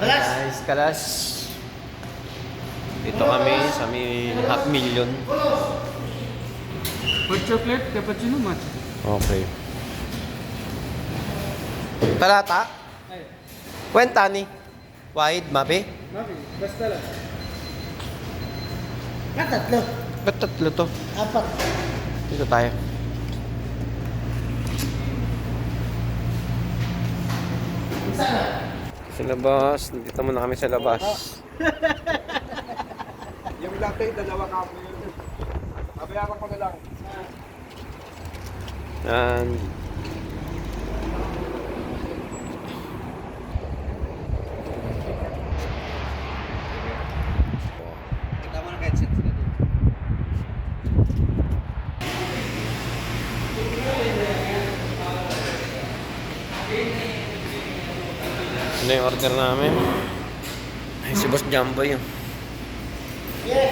Kalas! Guys, kalas. Dito kami sa may half million. Hot chocolate, cappuccino, matcha. Okay. Talata? Ay, Kwenta ni. Wahid, mapi? Mafi, basta lang. Ah, tatlo. Ba't tatlo to? Apat. Dito tayo. Sana. Sa labas. Dito muna kami sa labas. Yung latte, dalawa kapo yun. Abayaran ko na lang. Yan. Tama na kahit set sila dito. Ano yung order namin? Ay, si Boss Jumbo yun. Ayan.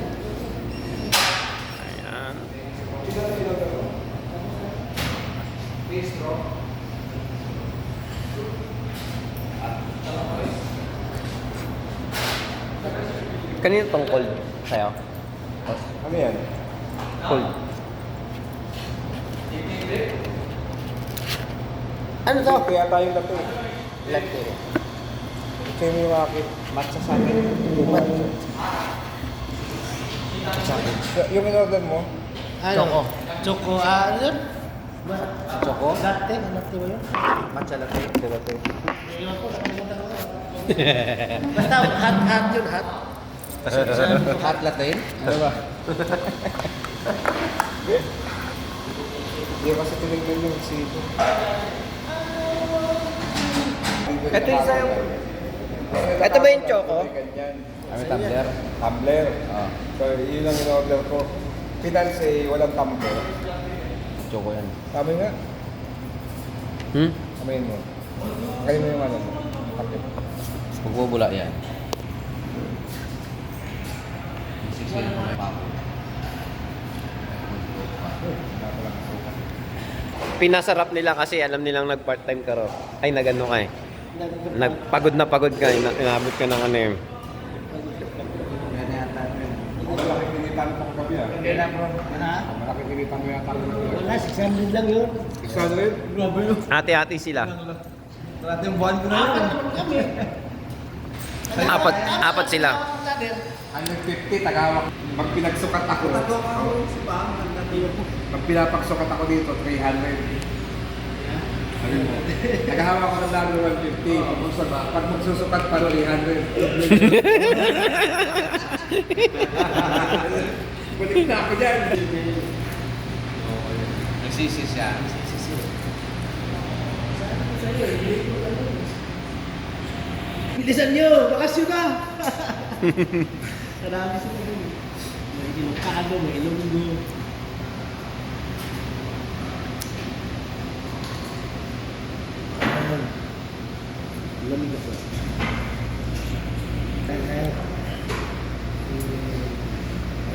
Kanino tong cold sa'yo? Ano yan? Cold. Ano to? Kaya. Latte. Ito yung may wakit. Matcha sa akin. Sa akin. Yung in-order mo? Ano? Choco. Choco. Ah, ano yun? Choco? Latte. Ano latte ba yun? Matcha latte. Matcha latte. Ewan ko, nakalimutan ko. Basta hot, hot yun, hot. Hot latte? Ano ba? Hindi kasi tinignan yung sito. Ito yung sa'yo. Ito ba yung choco? Kami tumbler. Tumbler. So, yun ang in-order ko. Pinansi, walang tumbler. Choco yan. Sabi nga, Hmm? kamayin mo. Kain mo yung ano. Kapit. Magbubula yan. Pinasarap nila kasi alam nilang nag-part-time ka raw. Ay, nag-ano ka eh. Nagpagod na pagod ka. ina- Inabot ka ng ano eh. Malaki kinitan mo kagabi ah. Ha? Malaki mo yata. Wala, 600 lang yun. 600? Grabe yun. Ate-ate sila. Yung buwan ko na Apat yun. naman kami. Apat, apat sila. 150, tagawak. Pag pinagsukat ako, pag pinapagsukat ako dito, 300. Ano mo? Naghahawa ko ng lalo 150. Pag, magsusukat- pag magsusukat pa 300. Balik na ako dyan. Nagsisi siya. Bilisan nyo! Bakasyon na! Marami sila dun. May Ilocano, may Ilonggo. Lamig ako. Ayan.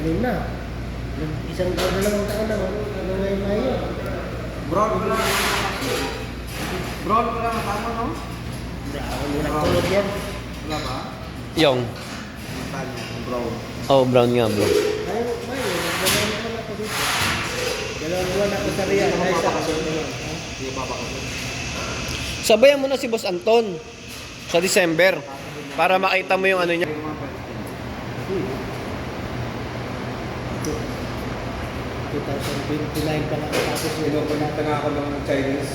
Ano na? Isang taon na lang ang taon na. Ano na yung mayo? Brown ko lang. Brown ko lang, tama no? Hindi ako muna tulog yan. Wala ba? Yung. Brown. Oh, brown nga bro. Ayaw, mayo. Nagdalaw naman ako dito. Dalawang buwan ako sa Riyadh. Ay, Hindi pa pa kasi. Sabayan mo na si Boss Anton sa December para makita mo yung ano niya. 2029 pa lang tapos. Pinupunta nga ako ng Chinese.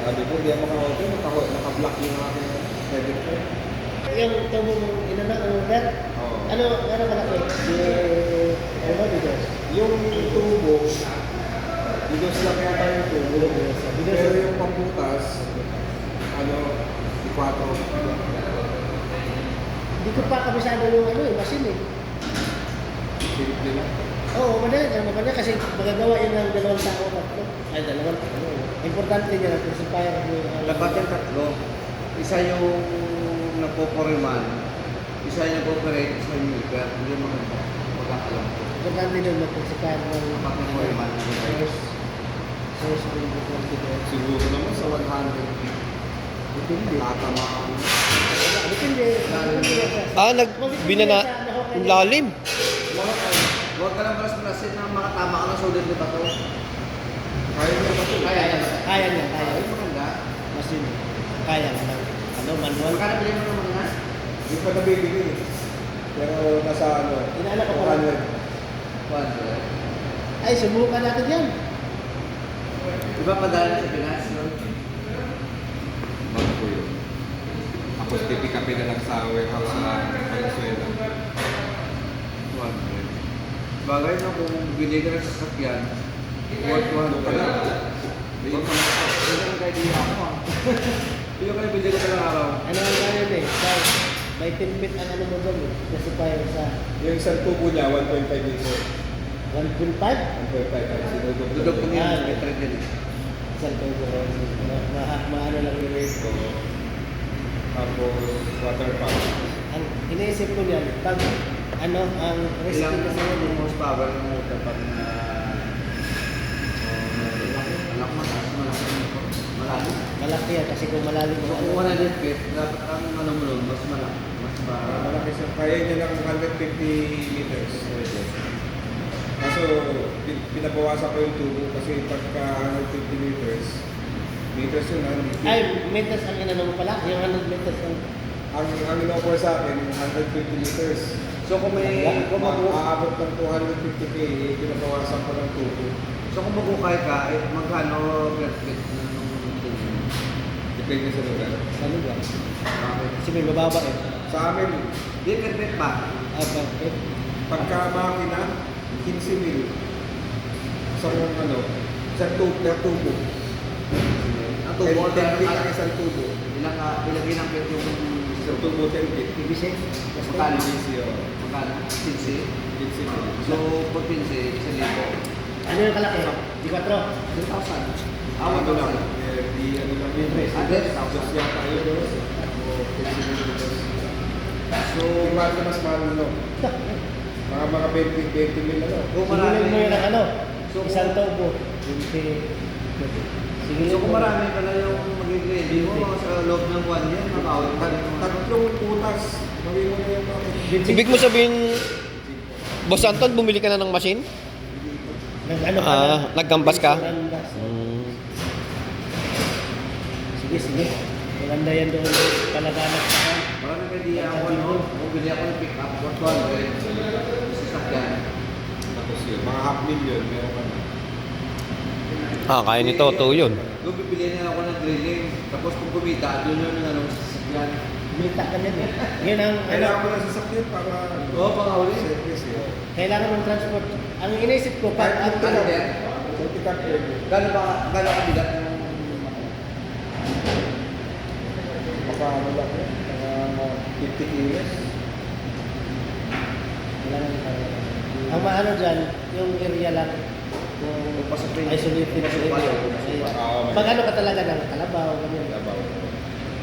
Sabi ko, hindi ako maka-open. Naka- Naka-block yung aking credit card. Yung tubo mo inana ang net. Oo. Ano ano malaki? Yung ano dito? Yung tubo, bidos lang yata yung tubo. Pero yung pambutas, ano, di 4. Hindi ko pa kabisado yung ano eh, machine eh. Silip nila. Oo, madali lang maganda kasi magagawa yun ng dalawang tao tatlo. Ay, dalawang tao. Importante niya na kung supplier mo yung yung tatlo. Isa yung nagpo-foreman, isa yung nag-operate, isa yung milker, hindi mo magkakalam ko. Importante doon magpagsikan ng Kapag may foreman, source. Source ng importante doon. Siguro naman sa 100. Depende. tatamaan. Depende. Sa- Ah, nag binana lalim. Huwag ka lang balas palasin na makatama ka ng sulit ni Bato. Kaya niya ba? Kaya yan. Kaya niya, kaya. Ay, maganda. Machine. Kaya naman. Ano, manual. Magkano bilhin mo naman na? Hindi pa nabibili. Pero nasa ano, Inaalala ko pa. 200. Wonder. Ay, subukan natin yan. Iba pa dahil sa Pinas? Bago po yun. Tapos pipikapin na lang sa warehouse sa Bagay na kung bili ka ng sasakyan, worth 100 ka lang. Worth 100. Hindi ka kahit hindi ako ah. Hindi ka kayo bili ka ng araw. Ano ang kaya yun eh? May 10 feet ang ano mo doon eh. Kasi tayo sa Yung isang tubo niya, 1.5 liter. 1.5. 1.5 ang sinudok. Dudok ko niya, Ah. may trend din. eh. Isang tubo maano lang yun eh. So, tapos water pump. Ang iniisip ko niyan, pag ano, ang recipe Ilang kasi yun yung eh. horsepower ng motor pag na anak mo, malaki. Malalim. Malaki yan kasi kung malalim So mo. kung 100 feet, dapat ang ano mo nun, mas malaki. Mas ba... Malaki siya. Kaya niya ng 150 liters. Kaso, pin- pinabawasan ko yung tubo kasi pagka 150 liters, liters yun, ah, liters. Ay, meters ang inano mo pala? Yung 100 meters ang... ang, ang in-offer sa akin, 150 liters. So kung may... Kung Ma- mag Aabot ng 250k, eh, pinabawasan ko ng tubo. so kung magukay ka, eh, magkano per feet ng tubo? Depende sa lugar. Ano ba? Bakit? Kasi may bababa eh. Sa amin, Di per feet ba? Ah, bakit? pagka makina, 15 mil. Isang ano, isang tubo, per tubo. Ang tubo, 10 feet ang ilang isang tubo. ilang ka- ilang ilang yung Isang tubo 10 feet. PVC? Magkano? PVC, oh. Magkano? 15? 15 mil. So, pag 15, isa libo. Ano yung kalaki? Di 4? 2,000. Ah, Ano lang, 1,000. eh, di ano lang yun. eh. Ah, yes. Dos yata yun. O 15 mil liters. So, na mas mahal no? Mga mga 20, 20 mil ano. kung marami, mo yun ang ano? So, Isang tubo. 20. Sigilin so kung marami ka na yung magiging ready mo, sa loob ng buwan yan, makawin ka rin. Tatlong putas. Gawin mo na yung mga Ibig mo sabihin, Boss Anton, bumili ka na ng machine? Nag, ano ka Ah, na? nagkambas ka? Hmm. Sige, sige. Maganda yan doon. Palaganap ka ka di ako, no? Kung bili ako ng pick up, worth 200. Sa sakyan. Tapos yun, mga half million, meron ka na. Ah, kaya ni Toto yun. Doon bibili na ako ng drilling. Tapos kung kumita, doon yun yung ano, sa sakyan. Kumita ka din eh. Yun ang, ano, Kailangan mo ng sasakyan para... Oo, pangahuli. Service eh. kailangan ng transport. Ang inisip ko, pag, Kahit ang, Ano din? So, pick up pwede. Gano'n ba, gano'n ka bigat yung Baka ano yun, mga 50 kilos. Ang maano dyan, yung area lang, kung yung pasok yung isolated pasok area. pa yun. Ah, Pag ano ka talaga ng kalabaw, ganyan. Labaw.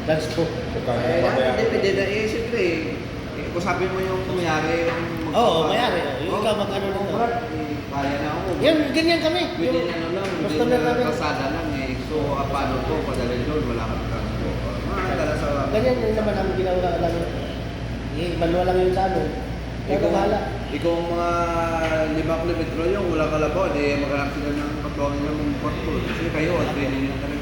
Transport. Bukano Eh, pa ano, depende na eh, siyempre, eh, kung sabi mo yung kumayari, yung Oo, mayari, oh. Yung ikaw mag-ano nito. brad, eh, kaya na ako. Yan, ganyan kami. Within ano lang, basta na na namin. kalsada lang eh. So, ah, paano to, padalhin doon, wala kang transport. Mga dala sa... Ganyan yun naman ang ginawa lang. Eh, manual lang yun sa amin. Kaya Ikaw, ikaw mga lima kilometro yung wala kalabaw, eh maghanap sila ng patuwangan ng mga porto. Kasi kayo, at training talaga.